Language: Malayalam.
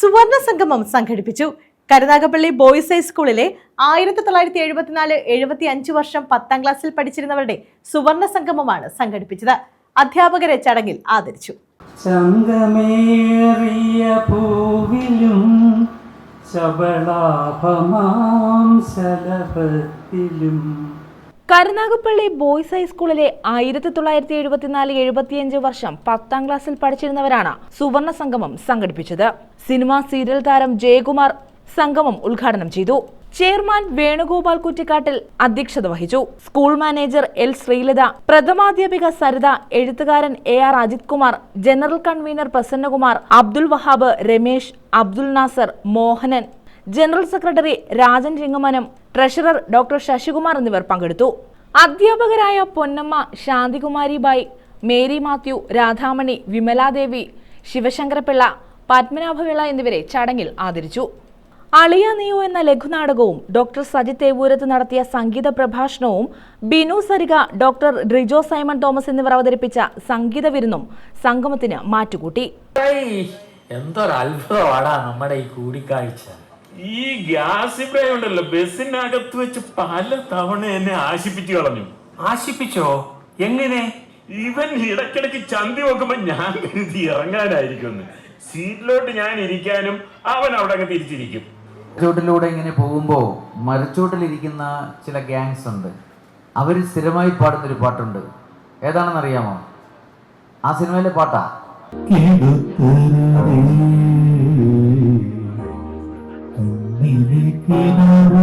സുവർണ സംഗമം സംഘടിപ്പിച്ചു. കരുനാഗപ്പള്ളി ബോയ്സ് ഹൈസ്കൂളിലെ ആയിരത്തി തൊള്ളായിരത്തി എഴുപത്തിനാല് എഴുപത്തി അഞ്ച് വർഷം പത്താം ക്ലാസ്സിൽ പഠിച്ചിരുന്നവരുടെ സുവർണ സംഗമമാണ് സംഘടിപ്പിച്ചത്. അധ്യാപകരെ ചടങ്ങിൽ ആദരിച്ചു. ചങ്കമേറിയ പൂവിലും ശബളാഭമാം ശലഭത്തിലും കരുനാഗപ്പള്ളി ബോയ്സ് ഹൈസ്കൂളിലെ ആയിരത്തി തൊള്ളായിരത്തി എഴുപത്തിനാല് എഴുപത്തിയഞ്ച് വർഷം പത്താം ക്ലാസ്സിൽ പഠിച്ചിരുന്നവരാണ് സുവർണ സംഗമം സംഘടിപ്പിച്ചത്. സിനിമാ സീരിയൽ താരം ജയകുമാർ സംഗമം ഉദ്ഘാടനം ചെയ്തു. ചെയർമാൻ വേണുഗോപാൽ കുറ്റിക്കാട്ടിൽ അധ്യക്ഷത വഹിച്ചു. സ്കൂൾ മാനേജർ എൽ ശ്രീലത പ്രഥമാധ്യാപിക സരിത എഴുത്തുകാരൻ A R Ajith Kumar general convener Prasannakumar Abdul Wahab Ramesh Abdul Nasar Mohanan general secretary Rajan Chingamanam treasurer doctor Sasikumar എന്നിവർ പങ്കെടുത്തു. അധ്യാപകരായ പൊന്നമ്മ ശാന്തികുമാരി ബായ് മേരി മാത്യു രാധാമണി വിമലാദേവി ശിവശങ്കരപിള്ള പത്മനാഭപിള്ള എന്നിവരെ ചടങ്ങിൽ ആദരിച്ചു. അളിയ നിയോ എന്ന ലഘുനാടകവും ഡോക്ടർ സജിത് തേവൂരത്ത് നടത്തിയ സംഗീത പ്രഭാഷണവും Binu Sarika doctor Rijo Simon Thomas എന്നിവർ അവതരിപ്പിച്ച സംഗീത വിരുന്നും സംഗമത്തിന് മാറ്റുകൂട്ടി. ഏയ്, എന്തൊരു അത്ഭുതമാടാ നമ്മുടെ ഈ കൂടിക്കാഴ്ച. ഈ ഗ്യാസ് ഇബ്രാഹിം ഉണ്ടല്ലോ. ബസ്സിനകത്ത് വെച്ച് പല തവണ എന്നെ ആശിപ്പിച്ചു കളഞ്ഞു. ആശിപ്പിച്ചോ? എങ്ങനെ? ഇവൻ ഇടക്കിടക്ക് ചന്തി നോക്കുമ്പോ ഞാൻ കരുതി ഇറങ്ങാനായിരിക്കും സീറ്റിലോട്ട് ഞാൻ ഇരിക്കാനും അവൻ അവിടെ അങ്ങ് തിരിച്ചിരിക്കും. മരച്ചോട്ടിലൂടെ ഇങ്ങനെ പോകുമ്പോൾ മരച്ചോട്ടിലിരിക്കുന്ന ചില ഗ്യാങ്സ് ഉണ്ട്. അവർ സ്ഥിരമായി പാടുന്നൊരു പാട്ടുണ്ട്. ഏതാണെന്ന് അറിയാമോ ആ സിനിമയിലെ പാട്ടാ.